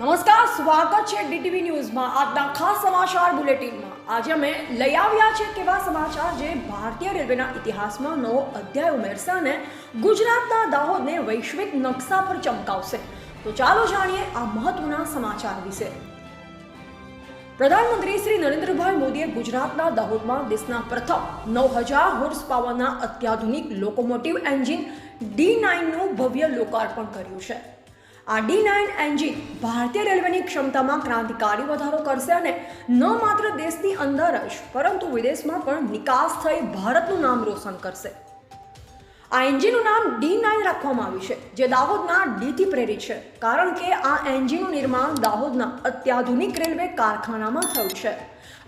નમસ્કાર, સ્વાગત છે ડીટીવી ન્યૂઝમાં. આજના ખાસ સમાચાર બુલેટિનમાં. આજે અમે લઈ આવ્યા છે કેવા સમાચાર જે ભારતીય રેલવેના ઇતિહાસમાં નવો અધ્યાય ઉમેરશે અને ગુજરાતના દાહોદને વૈશ્વિક નકશા પર ચમકાવશે. તો ચાલો જાણીએ આ મહત્વના સમાચાર વિશે. પ્રધાનમંત્રી શ્રી નરેન્દ્રભાઈ મોદીએ ગુજરાતના દાહોદમાં દેશના પ્રથમ નવ હજાર હોર્સ પાવરના અત્યાધુનિક લોકોમોટિવ એન્જિન ડી નાઇનનું ભવ્ય લોકાર્પણ કર્યું છે. આ ડી નાઇન એન્જિન ભારતીય રેલવેની ક્ષમતામાં ક્રાંતિકારી વધારો કરશે અને ન માત્ર દેશની અંદર જ, પરંતુ વિદેશમાં પણ નિકાસ થઈ ભારતનું નામ રોશન કરશે. આ એન્જિનનું નામ ડી નાઇન રાખવામાં આવ્યું છે, જે દાહોદના ડીથી પ્રેરિત છે, કારણ કે આ એન્જિનનું નિર્માણ દાહોદના અત્યાધુનિક રેલવે કારખાનામાં થયું છે.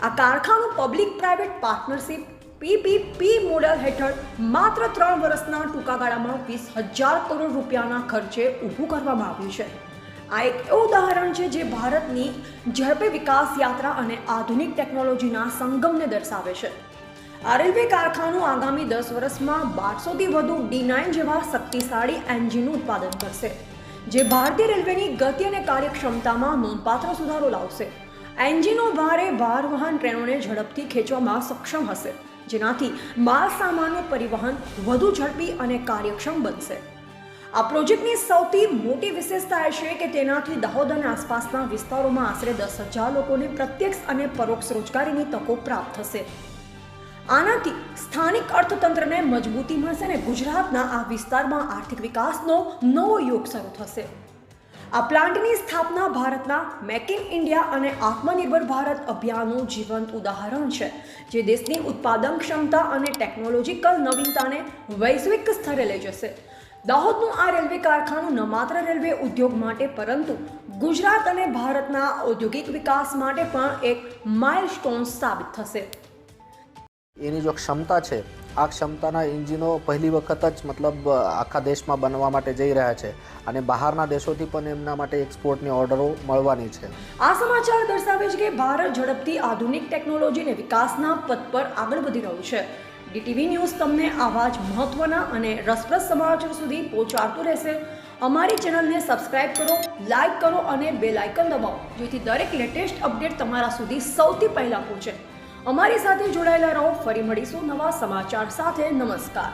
આ કારખાનું public private partnership PPP model હેઠળ માત્ર ત્રણ વર્ષના ટૂંકા ગાળામાં વીસ હજાર કરોડ રૂપિયાના ખર્ચે ઊભું કરવામાં આવ્યું છે. આ એક એવું ઉદાહરણ છે જે ભારતની ઝડપી વિકાસ યાત્રા અને આધુનિક ટેકનોલોજીના સંગમને દર્શાવે છે. આ રેલવે કારખાનું આગામી દસ વર્ષમાં બારસોથી વધુ ડી નાઇન જેવા શક્તિશાળી એન્જિનનું ઉત્પાદન કરશે, જે ભારતીય રેલવેની ગતિ અને કાર્યક્ષમતામાં નોંધપાત્ર સુધારો લાવશે. એન્જિનો ભારે ભારવહન ટ્રેનોને ઝડપથી ખેંચવામાં સક્ષમ હશે. જેનાથી માલ સામાનનું પરિવહન વધુ ઝડપી અને કાર્યક્ષમ બનશે. આ પ્રોજેક્ટની સૌથી મોટી વિશેષતા એ છે કે તેનાથી દાહોદ અને આસપાસના વિસ્તારોમાં આશરે દસ હજાર લોકોને પ્રત્યક્ષ અને પરોક્ષ રોજગારીની તકો પ્રાપ્ત થશે. આનાથી સ્થાનિક અર્થતંત્રને મજબૂતી મળશે અને ગુજરાતના આ વિસ્તારમાં આર્થિક વિકાસનો નવો યુગ શરૂ થશે. આ પ્લાન્ટની સ્થાપના ભારતના મેક ઇન ઇન્ડિયા અને આત્મનિર્ભર ભારત અભિયાનનું જીવંત ઉદાહરણ છે, જે દેશની ઉત્પાદન ક્ષમતા અને ટેકનોલોજીકલ નવીનતાને વૈશ્વિક સ્તરે લઈ જશે. દાહોદનું આ રેલવે કારખાનું ન માત્ર રેલવે ઉદ્યોગ માટે પરંતુ ગુજરાત અને ભારતના ઔદ્યોગિક વિકાસ માટે પણ એક માઇલસ્ટોન સાબિત થશે. એની જો ક્ષમતા છે, આ ક્ષમતાના એન્જિનો પહેલી વખત જ મતલબ આખા દેશમાં બનવા માટે જઈ રહ્યા છે અને બહારના દેશોથી પણ એમના માટે એક્સપોર્ટની ઓર્ડરો મળવાની છે. આ સમાચાર દર્શાવે છે કે ભારત ઝડપથી આધુનિક ટેકનોલોજીને વિકાસના પથ પર આગળ વધી રહ્યું છે. ડીટીવી ન્યૂઝ તમને આવા જ મહત્વના અને રસપ્રદ સમાચાર સુધી પહોંચાડતું રહેશે. અમારી ચેનલને સબસ્ક્રાઇબ કરો, લાઇક કરો અને બેલ આઇકન દબાવો, જેથી દરેક લેટેસ્ટ અપડેટ તમારા સુધી સૌથી પહેલાં પહોંચે. અમારી સાથે જોડાયેલા રહો ફરી મળીશું નવા સમાચાર સાથે. નમસ્કાર.